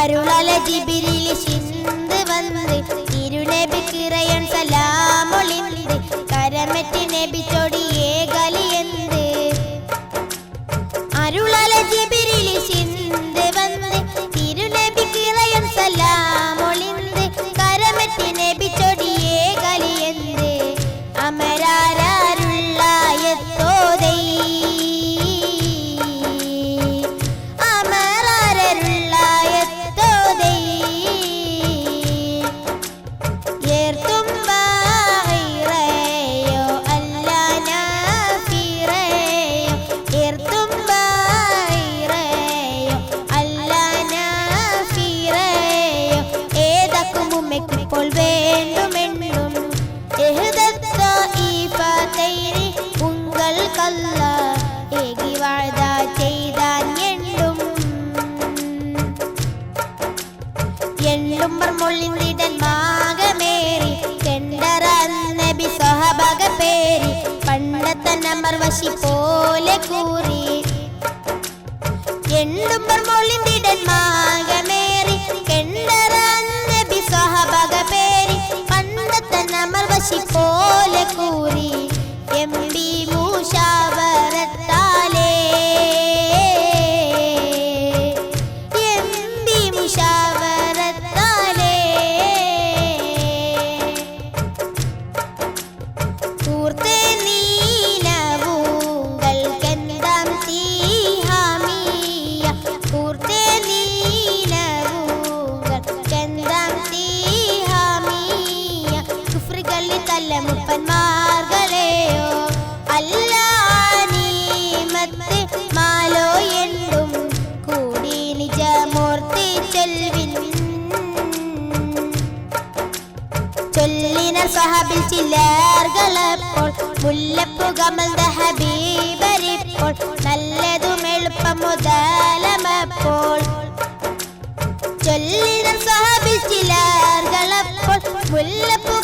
അരുളല ജിബിരിൽ ചിന്ത് വന്ന് തിരുനബി നബി ചൊടിയേ എണ്ണുമ്പർ മൊള്ളിന്തിടൻ മാകമേറി. കെണ്ടറ നബി പേരി പണ്ടത്തെ നമ്പർ വശി പോലെ കൂറി. എണ്ണുമ്പർ മൊള്ളിന്തിടൻ മാകമേറി. കെണ്ടറ നബി പേരി പണ്ടത്തെ നമ്പർ വശി പോലെ കുഫ്രികളിൽ മുപ്പന്മാർഗളെയോ അല്ല നീമത്ത് മാലോ എന്നും കൂടി നിജമൂർത്തി ചൊൽവിൻ ചൊല്ലിന സഹബിൽ ചിലർകളപ്പോൾ മുല്ലപ്പുകമൽ ഹബീബരിപ്പോൾ നല്ലതും എളുപ്പം മുതലമപ്പോൾ. ചൊല്ലിന സഹബിൽ ചിലർകളപ്പോൾ മുല്ലപ്പു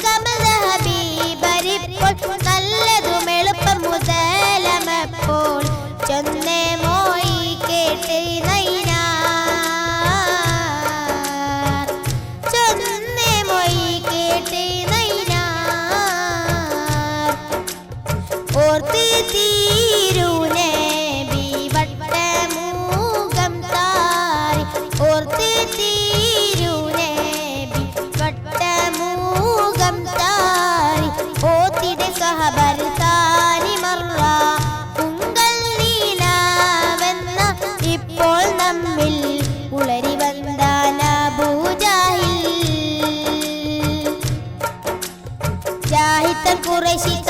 些